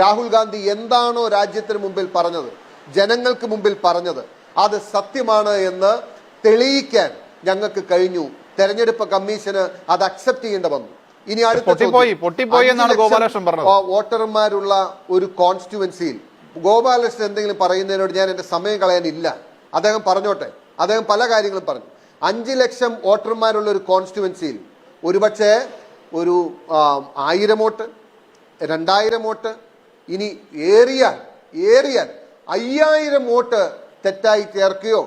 രാഹുൽ ഗാന്ധി എന്താണോ രാജ്യത്തിന് മുമ്പിൽ പറഞ്ഞത് ജനങ്ങൾക്ക് മുമ്പിൽ പറഞ്ഞത് അത് സത്യമാണ് എന്ന് തെളിയിക്കാൻ ഞങ്ങൾക്ക് കഴിഞ്ഞു. തെരഞ്ഞെടുപ്പ് കമ്മീഷന് അത് അക്സെപ്റ്റ് ചെയ്യേണ്ട വന്നു. ഇനി അടുത്ത വോട്ടർമാരുള്ള ഒരു കോൺസ്റ്റിറ്റ്യുവൻസിയിൽ ഗോപാലകൃഷ്ണൻ എന്തെങ്കിലും പറയുന്നതിനോട് ഞാൻ എന്റെ സമയം കളയാനില്ല. അദ്ദേഹം പറഞ്ഞോട്ടെ. അദ്ദേഹം പല കാര്യങ്ങളും പറഞ്ഞു. അഞ്ച് ലക്ഷം വോട്ടർമാരുള്ള ഒരു കോൺസ്റ്റിറ്റ്യുവൻസിയിൽ ഒരുപക്ഷെ ഒരു ആയിരം വോട്ട് രണ്ടായിരം വോട്ട് ഇനി ഏറിയാൽ ഏറിയാൽ അയ്യായിരം വോട്ട് തെറ്റായി ചേർക്കുകയോ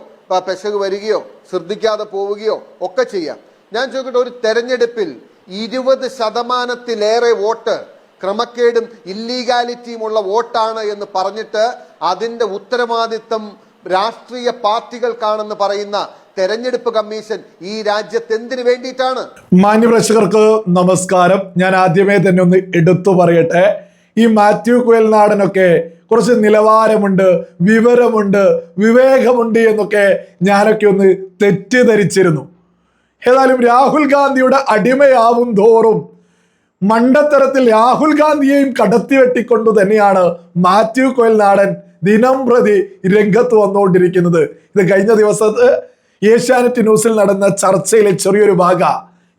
പെശക് വരികയോ ശ്രദ്ധിക്കാതെ പോവുകയോ ഒക്കെ ചെയ്യാം. ഞാൻ ചോദിക്കട്ടെ ഒരു തെരഞ്ഞെടുപ്പിൽ ഇരുപത് ശതമാനത്തിലേറെ വോട്ട് ക്രമക്കേടും ഇല്ലീഗാലിറ്റിയും ഉള്ള വോട്ടാണ് എന്ന് പറഞ്ഞിട്ട് അതിന്റെ ഉത്തരവാദിത്തം രാഷ്ട്രീയ പാർട്ടികൾക്കാണെന്ന് പറയുന്ന തെരഞ്ഞെടുപ്പ് കമ്മീഷൻ ഈ രാജ്യത്ത് എന്തിനു വേണ്ടിയിട്ടാണ്? മാന്യപ്രേക്ഷകർക്ക് നമസ്കാരം. ഞാൻ ആദ്യമേ തന്നെ ഒന്ന് എടുത്തു പറയട്ടെ. ഈ മാത്യു കുയൽനാടനൊക്കെ കുറച്ച് നിലവാരമുണ്ട് വിവരമുണ്ട് വിവേകമുണ്ട് എന്നൊക്കെ ഞാനൊക്കെ ഒന്ന് തെറ്റിദ്ധരിച്ചിരുന്നു. ഏതായാലും രാഹുൽ ഗാന്ധിയുടെ അടിമയാവും തോറും മണ്ടത്തരത്തിൽ രാഹുൽ ഗാന്ധിയെയും കടത്തി വെട്ടിക്കൊണ്ടു തന്നെയാണ് മാത്യു കൊയൽനാടൻ ദിനം പ്രതി രംഗത്ത് വന്നുകൊണ്ടിരിക്കുന്നത്. ഇത് കഴിഞ്ഞ ദിവസത്ത് ഏഷ്യാനെറ്റ് ന്യൂസിൽ നടന്ന ചർച്ചയിലെ ചെറിയൊരു ഭാഗ.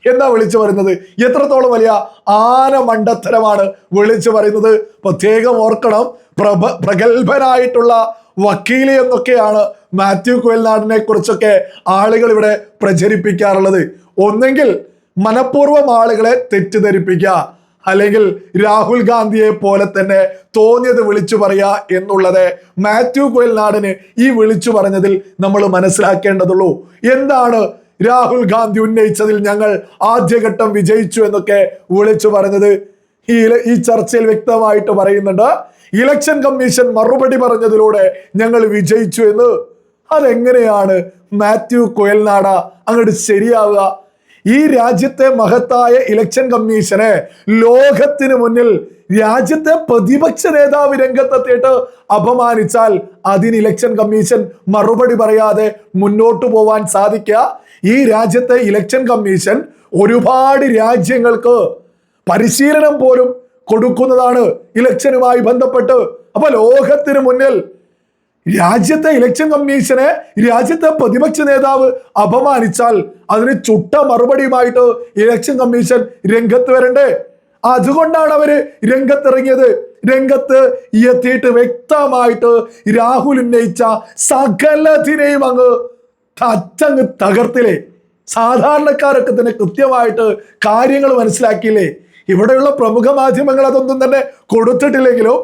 എന്താ വിളിച്ചു പറയുന്നത്? എത്രത്തോളം വലിയ ആന മണ്ടത്തരമാണ് വിളിച്ചു പറയുന്നത്? പ്രത്യേകം ഓർക്കണം പ്രഭ പ്രഗത്ഭനായിട്ടുള്ള വക്കീൽ എന്നൊക്കെയാണ് മാത്യു കുയൽനാടിനെ കുറിച്ചൊക്കെ ആളുകൾ ഇവിടെ പ്രചരിപ്പിക്കാറുള്ളത്. ഒന്നെങ്കിൽ മനഃപൂർവം ആളുകളെ തെറ്റിദ്ധരിപ്പിക്കുക അല്ലെങ്കിൽ രാഹുൽ ഗാന്ധിയെ പോലെ തന്നെ തോന്നിയത് വിളിച്ചു പറയുക എന്നുള്ളത് മാത്യു കുയൽനാടിന് ഈ വിളിച്ചു പറഞ്ഞതിൽ നമ്മൾ മനസ്സിലാക്കേണ്ടതുള്ളൂ. എന്താണ് രാഹുൽ ഗാന്ധി ഉന്നയിച്ചതിൽ ഞങ്ങൾ ആദ്യഘട്ടം വിജയിച്ചു എന്നൊക്കെ വിളിച്ചു പറഞ്ഞത് ഈ ഈ ചർച്ചയിൽ വ്യക്തമായിട്ട് പറയുന്നുണ്ട്. ഇലക്ഷൻ കമ്മീഷൻ മറുപടി പറഞ്ഞതിലൂടെ ഞങ്ങൾ വിജയിച്ചു എന്ന്. അതെങ്ങനെയാണ് മാത്യു കൊയൽനാട അങ്ങോട്ട് ശരിയാവുക ഈ രാജ്യത്തെ മഹത്തായ ഇലക്ഷൻ കമ്മീഷനെ ലോകത്തിന് മുന്നിൽ രാജ്യത്തെ പ്രതിപക്ഷ നേതാവ് രംഗത്തെത്തിയിട്ട് അപമാനിച്ചാൽ അതിന് ഇലക്ഷൻ കമ്മീഷൻ മറുപടി പറയാതെ മുന്നോട്ട് പോവാൻ സാധിക്കുക. ഈ രാജ്യത്തെ ഇലക്ഷൻ കമ്മീഷൻ ഒരുപാട് രാജ്യങ്ങൾക്ക് പരിശീലനം പോലും കൊടുക്കുന്നതാണ് ഇലക്ഷനുമായി ബന്ധപ്പെട്ട്. അപ്പൊ ലോകത്തിന് മുന്നിൽ രാജ്യത്തെ ഇലക്ഷൻ കമ്മീഷനെ രാജ്യത്തെ പ്രതിപക്ഷ നേതാവ് അപമാനിച്ചാൽ അതിന് ചുട്ട മറുപടിയുമായിട്ട് ഇലക്ഷൻ കമ്മീഷൻ രംഗത്ത് വരണ്ടേ? അതുകൊണ്ടാണ് അവർ രംഗത്തിറങ്ങിയത്. രംഗത്ത് എത്തിയിട്ട് വ്യക്തമായിട്ട് രാഹുൽ ഉന്നയിച്ച സകലത്തിനെയും അങ്ങ് അച്ചങ്ങ് തകർത്തില്ലേ? സാധാരണക്കാരൊക്കെ തന്നെ കൃത്യമായിട്ട് കാര്യങ്ങൾ മനസ്സിലാക്കിയില്ലേ? ഇവിടെയുള്ള പ്രമുഖ മാധ്യമങ്ങൾ അതൊന്നും തന്നെ കൊടുത്തിട്ടില്ലെങ്കിലും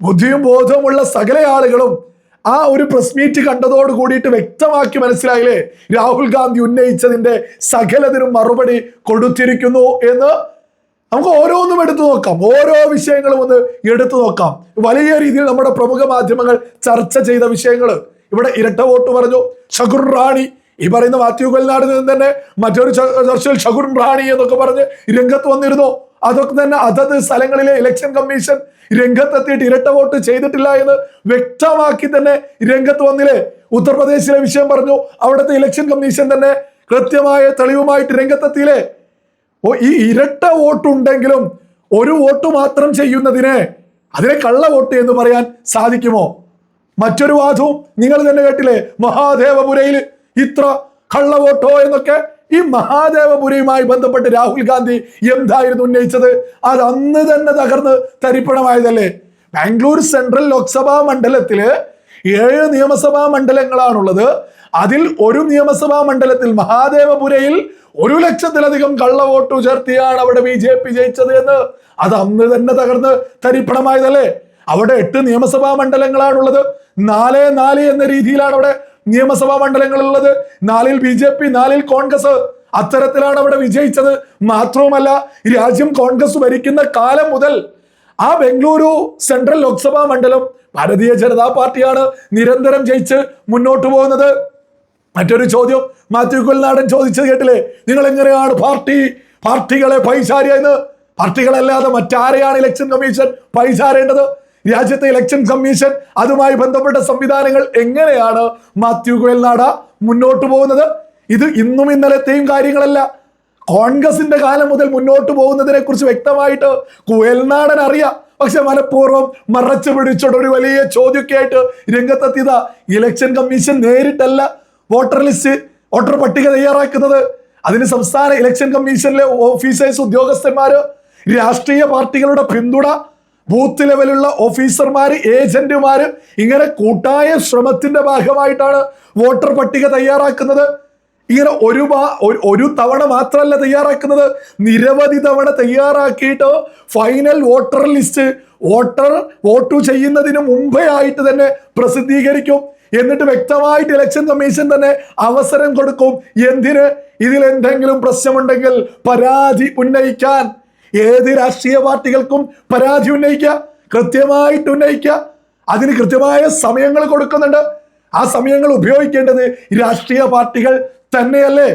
ബുദ്ധിയും ബോധവുമുള്ള സകല ആളുകളും ആ ഒരു പ്രസ് മീറ്റ് കണ്ടതോട് കൂടിയിട്ട് വ്യക്തമാക്കി മനസ്സിലായില്ലേ? രാഹുൽ ഗാന്ധി ഉന്നയിച്ചതിന്റെ സകലതിനും മറുപടി കൊടുത്തിരിക്കുന്നു എന്ന് നമുക്ക് ഓരോന്നും എടുത്തു നോക്കാം. ഓരോ വിഷയങ്ങളും ഒന്ന് എടുത്തു നോക്കാം. വലിയ രീതിയിൽ നമ്മുടെ പ്രമുഖ മാധ്യമങ്ങൾ ചർച്ച ചെയ്ത വിഷയങ്ങൾ ഇവിടെ ഇരട്ട വോട്ട് പറഞ്ഞു. ഷകുർ റാണി. ഈ പറയുന്ന മാത്യു നാടിൽ നിന്ന് തന്നെ മറ്റൊരു ചർച്ചയിൽ ഷകുർ റാണി എന്നൊക്കെ പറഞ്ഞ് രംഗത്ത് വന്നിരുന്നു. അതൊക്കെ തന്നെ അതത് സ്ഥലങ്ങളിലെ ഇലക്ഷൻ കമ്മീഷൻ രംഗത്തെത്തിയിട്ട് ഇരട്ട വോട്ട് ചെയ്തിട്ടില്ല എന്ന് വ്യക്തമാക്കി തന്നെ രംഗത്ത് വന്നില്ലേ? ഉത്തർപ്രദേശിലെ വിഷയം പറഞ്ഞു. അവിടുത്തെ ഇലക്ഷൻ കമ്മീഷൻ തന്നെ കൃത്യമായ തെളിവുമായിട്ട് രംഗത്തെത്തിയില്ലേ? ഓ ഈ ഇരട്ട വോട്ടുണ്ടെങ്കിലും ഒരു വോട്ട് മാത്രം ചെയ്യുന്നതിനെ അതിനെ കള്ള വോട്ട് എന്ന് പറയാൻ സാധിക്കുമോ? മറ്റൊരു വാദവും നിങ്ങൾ തന്നെ കേട്ടില്ലേ? മഹാദേവപുരയിൽ ഇത്ര കള്ള വോട്ടോ എന്നൊക്കെ ഈ മഹാദേവപുരയുമായി ബന്ധപ്പെട്ട് രാഹുൽ ഗാന്ധി എന്തായിരുന്നു ഉന്നയിച്ചത്? അത് അന്ന് തന്നെ തകർന്ന് തരിപ്പണമായതല്ലേ? ബാംഗ്ലൂർ സെൻട്രൽ ലോക്സഭാ മണ്ഡലത്തിൽ ഏഴ് നിയമസഭാ മണ്ഡലങ്ങളാണുള്ളത്. അതിൽ ഒരു നിയമസഭാ മണ്ഡലത്തിൽ മഹാദേവപുരയിൽ ഒരു ലക്ഷത്തിലധികം കള്ള വോട്ട് ഉയർത്തിയാണ് അവിടെ ബി ജെ പി ജയിച്ചത് എന്ന്. അത് അന്ന് തന്നെ തകർന്ന് തരിപ്പണമായതല്ലേ? അവിടെ എട്ട് നിയമസഭാ മണ്ഡലങ്ങളാണുള്ളത്. നാല് നാല് എന്ന രീതിയിലാണ് അവിടെ നിയമസഭാ മണ്ഡലങ്ങളുള്ളത്. നാലിൽ ബി ജെ പി നാലിൽ കോൺഗ്രസ്. അത്തരത്തിലാണ് അവിടെ വിജയിച്ചത്. മാത്രവുമല്ല രാജ്യം കോൺഗ്രസ് ഭരിക്കുന്ന കാലം മുതൽ ആ ബംഗളൂരു സെൻട്രൽ ലോക്സഭാ മണ്ഡലം ഭാരതീയ ജനതാ പാർട്ടിയാണ് നിരന്തരം ജയിച്ച് മുന്നോട്ട് പോകുന്നത്. മറ്റൊരു ചോദ്യം മാത്യു കൊൽനാടൻ ചോദിച്ചത് കേട്ടില്ലേ? നിങ്ങൾ എങ്ങനെയാണ് പാർട്ടി പാർട്ടികളെ പൈസാരിയെന്ന് പാർട്ടികളല്ലാതെ മറ്റാരെയാണ് ഇലക്ഷൻ കമ്മീഷൻ പൈസാരേണ്ടത് രാജ്യത്തെ ഇലക്ഷൻ കമ്മീഷൻ അതുമായി ബന്ധപ്പെട്ട സംവിധാനങ്ങൾ എങ്ങനെയാണ് മാത്യു കുയൽനാട മുന്നോട്ട് പോകുന്നത്? ഇത് ഇന്നും ഇന്നലത്തെയും കാര്യങ്ങളല്ല. കോൺഗ്രസിന്റെ കാലം മുതൽ മുന്നോട്ട് പോകുന്നതിനെ കുറിച്ച് വ്യക്തമായിട്ട് കുയൽനാടൻ അറിയാം. പക്ഷെ മനഃപൂർവം മറച്ചു പിടിച്ചോട് ഒരു വലിയ ചോദ്യമൊക്കെ ആയിട്ട് രംഗത്തെത്തിയത്. ഇലക്ഷൻ കമ്മീഷൻ നേരിട്ടല്ല വോട്ടർ ലിസ്റ്റ് വോട്ടർ പട്ടിക തയ്യാറാക്കുന്നത്. അതിന് സംസ്ഥാന ഇലക്ഷൻ കമ്മീഷനിലെ ഓഫീസേഴ്സ് ഉദ്യോഗസ്ഥന്മാര് രാഷ്ട്രീയ പാർട്ടികളുടെ പിന്തുണ ബൂത്ത് ലെവലുള്ള ഓഫീസർമാര് ഏജന്റുമാര് ഇങ്ങനെ കൂട്ടായ ശ്രമത്തിന്റെ ഭാഗമായിട്ടാണ് വോട്ടർ പട്ടിക തയ്യാറാക്കുന്നത്. ഇങ്ങനെ ഒരു- ഒരു തവണ മാത്രമല്ല തയ്യാറാക്കുന്നത്. നിരവധി തവണ തയ്യാറാക്കിയിട്ട് final voter list voter vote ചെയ്യുന്നതിന് മുമ്പേ ആയിട്ട് തന്നെ പ്രസിദ്ധീകരിക്കും. എന്നിട്ട് വ്യക്തമായിട്ട് ഇലക്ഷൻ കമ്മീഷൻ തന്നെ അവസരം കൊടുക്കും. എന്തിന്? ഇതിൽ എന്തെങ്കിലും പ്രശ്നമുണ്ടെങ്കിൽ പരാതി ഉന്നയിക്കാൻ. ഏത് രാഷ്ട്രീയ പാർട്ടികൾക്കും പരാതി ഉന്നയിക്കുക കൃത്യമായിട്ട് ഉന്നയിക്കുക. അതിന് കൃത്യമായ സമയങ്ങൾ കൊടുക്കുന്നുണ്ട്. ആ സമയങ്ങൾ ഉപയോഗിക്കേണ്ടത് രാഷ്ട്രീയ പാർട്ടികൾ തന്നെയല്ലേ?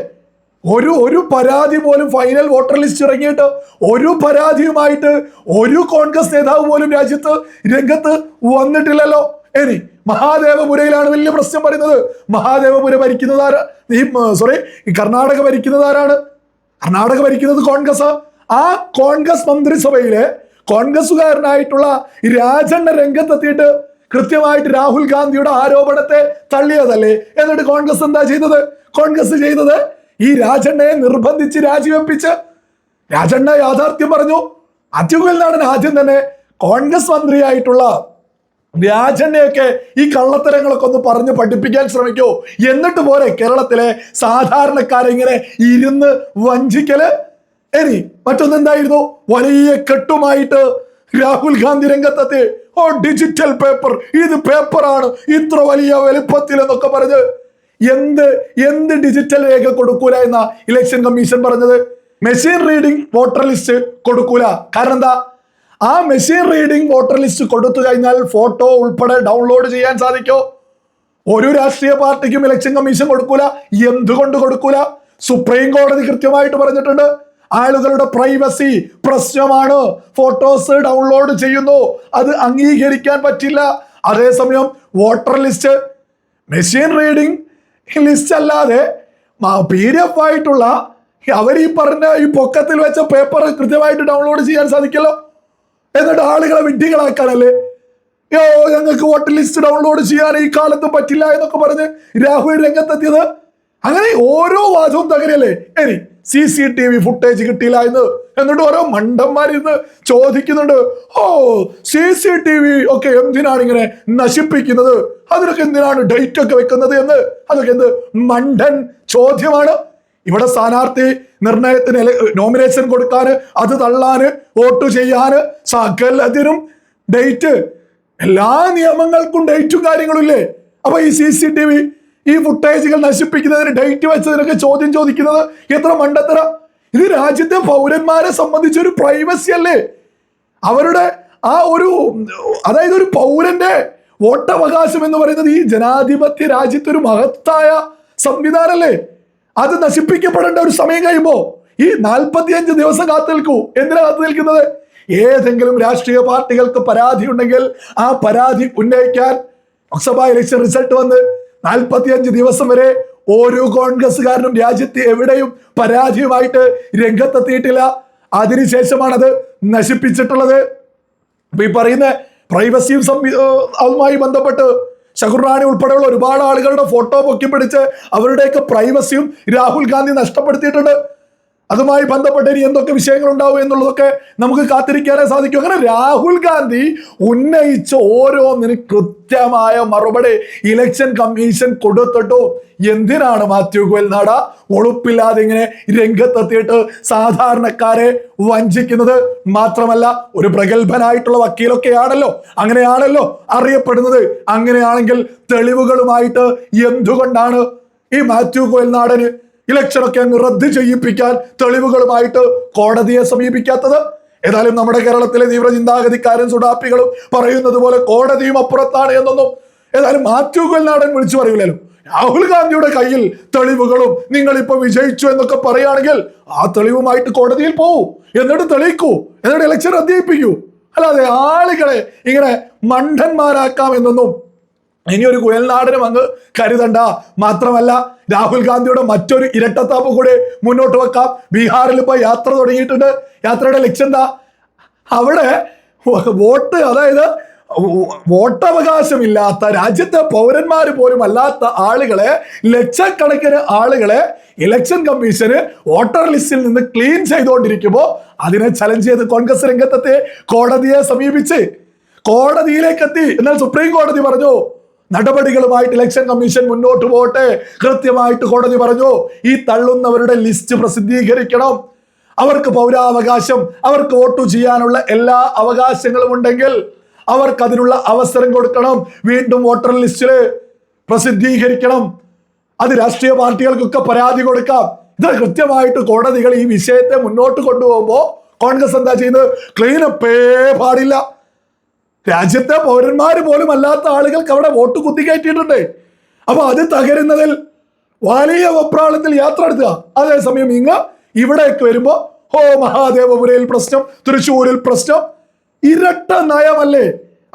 ഒരു ഒരു പരാതി പോലും ഫൈനൽ വോട്ടർ ലിസ്റ്റ് ഇറങ്ങിയിട്ട് ഒരു പരാതിയുമായിട്ട് ഒരു കോൺഗ്രസ് നേതാവ് പോലും രാജ്യത്ത് രംഗത്ത് വന്നിട്ടില്ലല്ലോ. ഇനി മഹാദേവപുരയിലാണ് വലിയ പ്രശ്നം പറയുന്നത്. മഹാദേവപുര ഭരിക്കുന്നതാരാ സോറി കർണാടക ഭരിക്കുന്നതാരാണ് കർണാടക ഭരിക്കുന്നത് കോൺഗ്രസ് ആ കോൺഗ്രസ് മന്ത്രിസഭയിലെ കോൺഗ്രസുകാരനായിട്ടുള്ള രാജണ്ണ രംഗത്തെത്തിയിട്ട് കൃത്യമായിട്ട് രാഹുൽ ഗാന്ധിയുടെ ആരോപണത്തെ തള്ളിയതല്ലേ? എന്നിട്ട് കോൺഗ്രസ് എന്താ ചെയ്തത്? കോൺഗ്രസ് ചെയ്തത് ഈ രാജണ്ണയെ നിർബന്ധിച്ച് രാജിവെപ്പിച്ച് രാജണ്ണ യാഥാർത്ഥ്യം പറഞ്ഞു. അത്യുഗൽ നാടൻ ആദ്യം തന്നെ കോൺഗ്രസ് മന്ത്രിയായിട്ടുള്ള രാജണ്ണയൊക്കെ ഈ കള്ളത്തരങ്ങളൊക്കെ ഒന്ന് പറഞ്ഞ് പഠിപ്പിക്കാൻ ശ്രമിക്കൂ. എന്നിട്ട് പോരെ കേരളത്തിലെ സാധാരണക്കാരെ ഇങ്ങനെ ഇരുന്ന് വഞ്ചിക്കൽ? ഇനി മറ്റൊന്നെന്തായിരുന്നു? വലിയ കെട്ടുമായിട്ട് രാഹുൽ ഗാന്ധി രംഗത്തെത്തി. ഓ ഡിജിറ്റൽ പേപ്പർ ഇത് പേപ്പറാണ് ഇത്ര വലിയ വലിപ്പത്തിൽ എന്നൊക്കെ പറഞ്ഞ് എന്ത് എന്ത് ഡിജിറ്റൽ രേഖ കൊടുക്കൂല എന്ന ഇലക്ഷൻ കമ്മീഷൻ പറഞ്ഞത്? മെഷീൻ റീഡിംഗ് വോട്ടർ ലിസ്റ്റ് കൊടുക്കൂല. കാരണം എന്താ? ആ മെഷീൻ റീഡിംഗ് വോട്ടർ ലിസ്റ്റ് കൊടുത്തു കഴിഞ്ഞാൽ ഫോട്ടോ ഉൾപ്പെടെ ഡൗൺലോഡ് ചെയ്യാൻ സാധിക്കോ? ഒരു രാഷ്ട്രീയ പാർട്ടിക്കും ഇലക്ഷൻ കമ്മീഷൻ കൊടുക്കൂല. എന്തുകൊണ്ട് കൊടുക്കൂല? സുപ്രീം കോടതി കൃത്യമായിട്ട് പറഞ്ഞിട്ടുണ്ട്. ആളുകളുടെ പ്രൈവസി പ്രശ്നമാണ്. ഫോട്ടോസ് ഡൗൺലോഡ് ചെയ്യുന്നു. അത് അംഗീകരിക്കാൻ പറ്റില്ല. അതേസമയം voter list machine reading list അല്ലാതെ പി ഡി എഫ് ആയിട്ടുള്ള അവർ ഈ പറഞ്ഞ ഈ പൊക്കത്തിൽ വെച്ച പേപ്പർ കൃത്യമായിട്ട് ഡൗൺലോഡ് ചെയ്യാൻ സാധിക്കല്ലോ എന്നിട്ട് ആളുകളെ വിഡ്ഢികളാക്കാനല്ലേ? യോ ഞങ്ങൾക്ക് വോട്ടർ ലിസ്റ്റ് ഡൗൺലോഡ് ചെയ്യാൻ ഈ കാലത്ത് പറ്റില്ല എന്നൊക്കെ പറഞ്ഞ് രാഹുൽ രംഗത്തെത്തിയത്. അങ്ങനെ ഓരോ വാചവും തകരല്ലേ ഇനി C C T V footage കിട്ടിയില്ല എന്ന്. എന്നിട്ട് ഓരോ മണ്ടന്മാരിന്ന് ചോദിക്കുന്നുണ്ട്. ഓ സി സി ടി വി ഒക്കെ എന്തിനാണ് ഇങ്ങനെ നശിപ്പിക്കുന്നത്? അതിനൊക്കെ എന്തിനാണ് ഡേറ്റ് ഒക്കെ വെക്കുന്നത് എന്ന്? അതൊക്കെ എന്ത് മണ്ടൻ ചോദ്യമാണ്. ഇവിടെ സ്ഥാനാർത്ഥി നിർണയത്തിന് നോമിനേഷൻ കൊടുക്കാന് അത് തള്ളാന് വോട്ട് ചെയ്യാന് സകലതിനും ഡേറ്റ് എല്ലാ നിയമങ്ങൾക്കും ഡേറ്റും കാര്യങ്ങളും ഇല്ലേ? അപ്പൊ ഈ സി സി ടി വി ഈ ഫുട്ടേജുകൾ നശിപ്പിക്കുന്നതിന് ഡേറ്റ് വെച്ചതിനൊക്കെ ചോദ്യം ചോദിക്കുന്നത് എത്ര മണ്ടത്തര? ഇത് രാജ്യത്തെ പൗരന്മാരെ സംബന്ധിച്ച ഒരു പ്രൈവസി അല്ലേ? അവരുടെ ആ ഒരു അതായത് ഒരു പൗരന്റെ വോട്ടവകാശം എന്ന് പറയുന്നത് ഈ ജനാധിപത്യ രാജ്യത്തെ ഒരു മഹത്തായ സംവിധാനല്ലേ അത് നശിപ്പിക്കപ്പെടേണ്ട ഒരു സമയം കഴിയുമ്പോ ഈ നാൽപ്പത്തിയഞ്ച് ദിവസം കാത്തു നിൽക്കൂ എന്തിനാ കാത്തു നിൽക്കുന്നത് ഏതെങ്കിലും രാഷ്ട്രീയ പാർട്ടികൾക്ക് പരാതി ഉണ്ടെങ്കിൽ ആ പരാതി ഉന്നയിക്കാൻ ലോക്സഭാ ഇലക്ഷൻ റിസൾട്ട് വന്ന് നാൽപ്പത്തിയഞ്ച് ദിവസം വരെ ഓരോ കോൺഗ്രസ്സുകാരനും രാജ്യത്ത് എവിടെയും പരാജയമായിട്ട് രംഗത്തെത്തിയിട്ടില്ല. അതിനുശേഷമാണ് അത് നശിപ്പിച്ചിട്ടുള്ളത് ഈ പറയുന്ന പ്രൈവസിയും അതുമായി ബന്ധപ്പെട്ട് ഷഹുറാണി ഉൾപ്പെടെയുള്ള ഒരുപാട് ആളുകളുടെ ഫോട്ടോ പൊക്കി പിടിച്ച് അവരുടെയൊക്കെ പ്രൈവസിയും രാഹുൽ ഗാന്ധി നഷ്ടപ്പെടുത്തിയിട്ടുണ്ട്. അതുമായി ബന്ധപ്പെട്ട് ഇനി എന്തൊക്കെ വിഷയങ്ങൾ ഉണ്ടാവും എന്നുള്ളതൊക്കെ നമുക്ക് കാത്തിരിക്കാനേ സാധിക്കും. അങ്ങനെ രാഹുൽ ഗാന്ധി ഉന്നയിച്ച ഓരോന്നിന് കൃത്യമായ മറുപടി ഇലക്ഷൻ കമ്മീഷൻ കൊടുത്തിട്ടോ. എന്തിനാണ് മാത്യു ഗോയൽനാട ഒളുപ്പില്ലാതെ ഇങ്ങനെ രംഗത്തെത്തിയിട്ട് സാധാരണക്കാരെ വഞ്ചിക്കുന്നത്? മാത്രമല്ല ഒരു പ്രഗത്ഭനായിട്ടുള്ള വക്കീലൊക്കെയാണല്ലോ അങ്ങനെയാണല്ലോ അറിയപ്പെടുന്നത്. അങ്ങനെയാണെങ്കിൽ തെളിവുകളുമായിട്ട് എന്തുകൊണ്ടാണ് ഈ മാത്യു ഗോയൽനാടന് ഇലക്ഷനൊക്കെ അങ്ങ് റദ്ദ് ചെയ്യിപ്പിക്കാൻ തെളിവുകളുമായിട്ട് കോടതിയെ സമീപിക്കാത്തത്. ഏതായാലും നമ്മുടെ കേരളത്തിലെ തീവ്ര ചിന്താഗതിക്കാരും സുഡാപ്പികളും പറയുന്നത് പോലെ കോടതിയും അപ്പുറത്താണ് എന്നൊന്നും ഏതായാലും മാത്യു നാടൻ വിളിച്ചു പറയില്ലല്ലോ രാഹുൽ ഗാന്ധിയുടെ കയ്യിൽ തെളിവുകളും നിങ്ങൾ ഇപ്പൊ വിജയിച്ചു എന്നൊക്കെ പറയുകയാണെങ്കിൽ ആ തെളിവുമായിട്ട് കോടതിയിൽ പോകൂ എന്നിട്ട് തെളിയിക്കൂ. എന്നിട്ട് ഇലക്ഷൻ റദ്ദീപ്പിക്കൂ അല്ലാതെ ആളുകളെ ഇങ്ങനെ മണ്ടന്മാരാക്കാം എന്നൊന്നും ഇനി ഒരു കുഴൽനാടനും അങ്ങ് കരുതണ്ട. മാത്രമല്ല രാഹുൽ ഗാന്ധിയുടെ മറ്റൊരു ഇരട്ടത്താപ്പ് കൂടെ മുന്നോട്ട് വെക്കാം. ബീഹാറിൽ ഇപ്പൊ യാത്ര തുടങ്ങിയിട്ടുണ്ട്. യാത്രയുടെ ലക്ഷ്യം എന്താ? അവിടെ വോട്ട് അതായത് വോട്ടവകാശമില്ലാത്ത രാജ്യത്തെ പൗരന്മാർ പോലും അല്ലാത്ത ആളുകളെ ലക്ഷക്കണക്കിന് ആളുകളെ ഇലക്ഷൻ കമ്മീഷന് വോട്ടർ ലിസ്റ്റിൽ നിന്ന് ക്ലീൻ ചെയ്തുകൊണ്ടിരിക്കുമ്പോൾ അതിനെ ചലഞ്ച് ചെയ്ത് കോൺഗ്രസ് രംഗത്തെ കോടതിയെ സമീപിച്ച് കോടതിയിലേക്ക് എത്തി എന്നാൽ സുപ്രീം കോടതി പറഞ്ഞു നടപടികളുമായിട്ട് ഇലക്ഷൻ കമ്മീഷൻ മുന്നോട്ട് പോട്ടെ കൃത്യമായിട്ട് കോടതി പറഞ്ഞു ഈ തള്ളുന്നവരുടെ ലിസ്റ്റ് പ്രസിദ്ധീകരിക്കണം. അവർക്ക് പൗരാവകാശം അവർക്ക് വോട്ട് ചെയ്യാനുള്ള എല്ലാ അവകാശങ്ങളും ഉണ്ടെങ്കിൽ അവർക്ക് അതിനുള്ള അവസരം കൊടുക്കണം. വീണ്ടും വോട്ടർ ലിസ്റ്റിൽ പ്രസിദ്ധീകരിക്കണം. അത് രാഷ്ട്രീയ പാർട്ടികൾക്കൊക്കെ പരാതി കൊടുക്കാം. ഇത് കൃത്യമായിട്ട് കോടതികൾ ഈ വിഷയത്തെ മുന്നോട്ട് കൊണ്ടുപോകുമ്പോൾ കോൺഗ്രസ് എന്താ ചെയ്യുന്നത്? ക്ലീനപ്പേ പാടില്ല. രാജ്യത്തെ പൗരന്മാർ പോലും അല്ലാത്ത ആളുകൾക്ക് അവിടെ വോട്ട് കുത്തിക്കയറ്റിയിട്ടുണ്ട് അപ്പൊ അത് തകരുന്നതിൽ വലിയ വെപ്രാളത്തിൽ യാത്ര നടത്തുക. അതേസമയം ഇങ്ങ് ഇവിടേക്ക് വരുമ്പോ ഹോ മഹാദേവപുരയിൽ പ്രശ്നം തൃശ്ശൂരിൽ പ്രശ്നം ഇരട്ട നയമല്ലേ?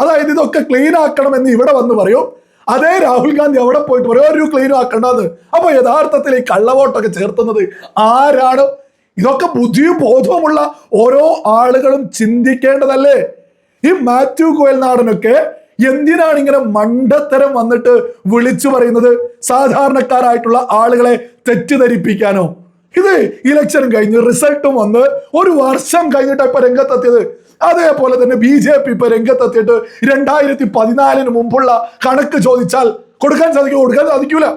അതായത് ഇതൊക്കെ ക്ലീൻ ആക്കണം എന്ന് ഇവിടെ വന്ന് പറയും. അതേ രാഹുൽ ഗാന്ധി അവിടെ പോയിട്ട് പറയും ഒരു ക്ലീൻ ആക്കണ്ടെന്ന്. അപ്പൊ യഥാർത്ഥത്തിൽ ഈ കള്ളവോട്ടൊക്കെ ചേർത്തുന്നത് ആരാണ്? ഇതൊക്കെ ബുദ്ധിയും ബോധവുമുള്ള ഓരോ ആളുകളും ചിന്തിക്കേണ്ടതല്ലേ? ഈ മാത്യു കോയൽനാടനൊക്കെ എന്തിനാണ് ഇങ്ങനെ മണ്ടത്തരം വന്നിട്ട് വിളിച്ചു പറയുന്നത്? സാധാരണക്കാരായിട്ടുള്ള ആളുകളെ തെറ്റിദ്ധരിപ്പിക്കാനോ? ഇത് ഇലക്ഷൻ കഴിഞ്ഞ് റിസൾട്ടും വന്ന് ഒരു വർഷം കഴിഞ്ഞിട്ട് ഇപ്പൊ രംഗത്തെത്തിയത്. അതേപോലെ തന്നെ ബി ജെ പി ഇപ്പൊ രംഗത്തെത്തിയിട്ട് രണ്ടായിരത്തി പതിനാലിന് മുമ്പുള്ള കണക്ക് ചോദിച്ചാൽ കൊടുക്കാൻ സാധിക്കും കൊടുക്കാൻ സാധിക്കൂല.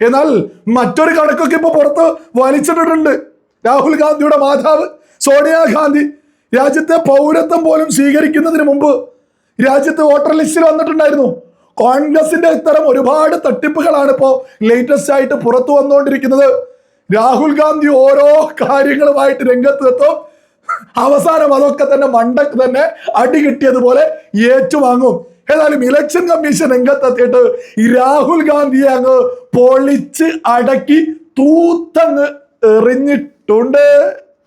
എന്നാൽ മറ്റൊരു കണക്കൊക്കെ ഇപ്പൊ പുറത്ത് വലിച്ചിട്ടിട്ടുണ്ട്. രാഹുൽ ഗാന്ധിയുടെ മാതാവ് സോണിയാഗാന്ധി. രാജ്യത്തെ പൗരത്വം പോലും സ്വീകരിക്കുന്നതിന് മുമ്പ് രാജ്യത്ത് വോട്ടർ ലിസ്റ്റിൽ വന്നിട്ടുണ്ടായിരുന്നു. കോൺഗ്രസിന്റെ ഇത്തരം ഒരുപാട് തട്ടിപ്പുകളാണ് ഇപ്പോ ലേറ്റസ്റ്റ് ആയിട്ട് പുറത്തു വന്നുകൊണ്ടിരിക്കുന്നത്. രാഹുൽ ഗാന്ധി ഓരോ കാര്യങ്ങളുമായിട്ട് രംഗത്ത് എത്തും. അവസാനം അതൊക്കെ തന്നെ മണ്ടക്ക് തന്നെ അടി കിട്ടിയതുപോലെ ഏറ്റുവാങ്ങും. ഏതായാലും ഇലക്ഷൻ കമ്മീഷൻ രംഗത്തെത്തിയിട്ട് ഈ രാഹുൽ ഗാന്ധിയെ അങ്ങ് പൊളിച്ച് അടക്കി തൂത്തങ്ങ് എറിഞ്ഞിട്ടുണ്ട്.